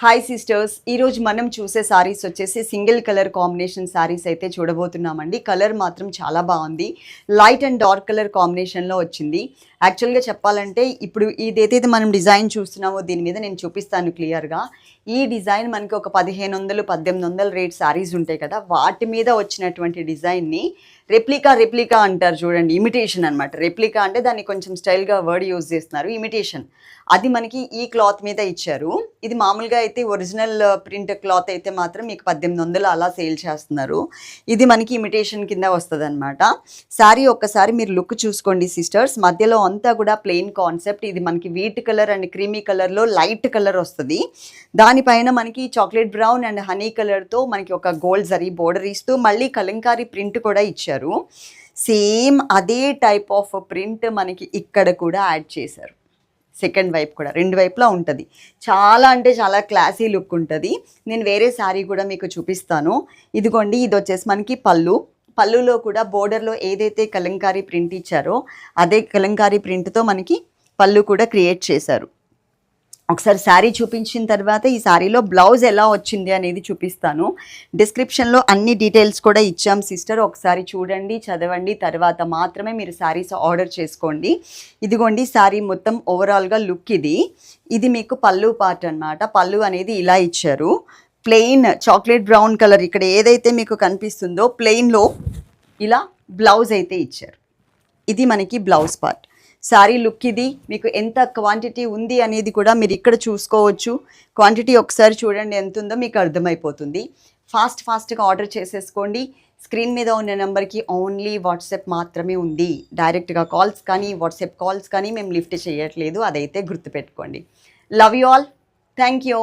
Hi sisters ఈరోజు మనం చూసే సారీస్ వచ్చేసి సింగిల్ కలర్ కాంబినేషన్ సారీస్ అయితే చూడబోతున్నామండి. కలర్ మాత్రం చాలా బాగుంది. లైట్ అండ్ డార్క్ కలర్ కాంబినేషన్లో వచ్చింది. యాక్చువల్గా చెప్పాలంటే ఇప్పుడు ఇదైతే మనం డిజైన్ చూస్తున్నామో దీని మీద నేను చూపిస్తాను క్లియర్గా ఈ డిజైన్ మనకి ఒక పదిహేను వందలు పద్దెనిమిది వందల రేట్ సారీస్ ఉంటాయి కదా. వాటి మీద వచ్చినటువంటి డిజైన్ని రెప్లికా రెప్లికా అంటారు చూడండి. ఇమిటేషన్ అనమాట రెప్లికా అంటే దాన్ని కొంచెం స్టైల్గా వర్డ్ యూజ్ చేస్తున్నారు. ఇమిటేషన్ అది మనకి ఈ క్లాత్ మీద ఇచ్చారు. ఇది మామూలుగా అయితే ఒరిజినల్ ప్రింట్ క్లాత్ అయితే మాత్రం మీకు పద్దెనిమిది వందలు అలా సేల్ చేస్తున్నారు. ఇది మనకి ఇమిటేషన్ కింద వస్తుంది అనమాట శారీ ఒక్కసారి మీరు లుక్ చూసుకోండి సిస్టర్స్. మధ్యలో అంతా కూడా ప్లెయిన్ కాన్సెప్ట్. ఇది మనకి వీట్ కలర్ అండ్ క్రీమీ కలర్లో లైట్ కలర్ వస్తుంది. దానిపైన మనకి చాక్లెట్ బ్రౌన్ అండ్ హనీ కలర్తో మనకి ఒక గోల్డ్ జరీ బోర్డర్ ఇస్తూ మళ్ళీ కలంకారీ ప్రింట్ కూడా ఇచ్చారు. సేమ్ అదే టైప్ ఆఫ్ ప్రింట్ మనకి ఇక్కడ కూడా యాడ్ చేశారు. సెకండ్ వైపు కూడా రెండు వైపులా ఉంటుంది. చాలా అంటే చాలా క్లాసీ లుక్ ఉంటుంది. నేను వేరే శారీ కూడా మీకు చూపిస్తాను. ఇదిగోండి ఇది వచ్చేసి మనకి పళ్ళు. పళ్ళులో కూడా బోర్డర్లో ఏదైతే కలంకారీ ప్రింట్ ఇచ్చారో అదే కలంకారీ ప్రింట్తో మనకి పళ్ళు కూడా క్రియేట్ చేశారు. ఒకసారి శారీ చూపించిన తర్వాత ఈ శారీలో బ్లౌజ్ ఎలా వచ్చింది అనేది చూపిస్తాను. డిస్క్రిప్షన్లో అన్ని డీటెయిల్స్ కూడా ఇచ్చాం సిస్టర్. ఒకసారి చూడండి చదవండి తర్వాత మాత్రమే మీరు శారీస్ ఆర్డర్ చేసుకోండి. ఇదిగోండి శారీ మొత్తం ఓవరాల్గా లుక్ ఇది. ఇది మీకు పళ్ళు పార్ట్ అన్నమాట. పళ్ళు అనేది ఇలా ఇచ్చారు. ప్లెయిన్ చాక్లెట్ బ్రౌన్ కలర్ ఇక్కడ ఏదైతే మీకు కనిపిస్తుందో ప్లెయిన్లో ఇలా బ్లౌజ్ అయితే ఇచ్చారు. ఇది మనకి బ్లౌజ్ పార్ట్. శారీ లుక్ ఇది మీకు ఎంత క్వాంటిటీ ఉంది అనేది కూడా మీరు ఇక్కడ చూసుకోవచ్చు. క్వాంటిటీ ఒకసారి చూడండి ఎంత ఉందో మీకు అర్థమైపోతుంది. ఫాస్ట్ ఫాస్ట్గా ఆర్డర్ చేసేసుకోండి. స్క్రీన్ మీద ఉన్న నెంబర్కి ఓన్లీ వాట్సాప్ మాత్రమే ఉంది. డైరెక్ట్గా కాల్స్ కానీ వాట్సాప్ కాల్స్ కానీ మేము లిఫ్ట్ చేయట్లేదు. అదైతే గుర్తుపెట్టుకోండి. Love you all. Thank you.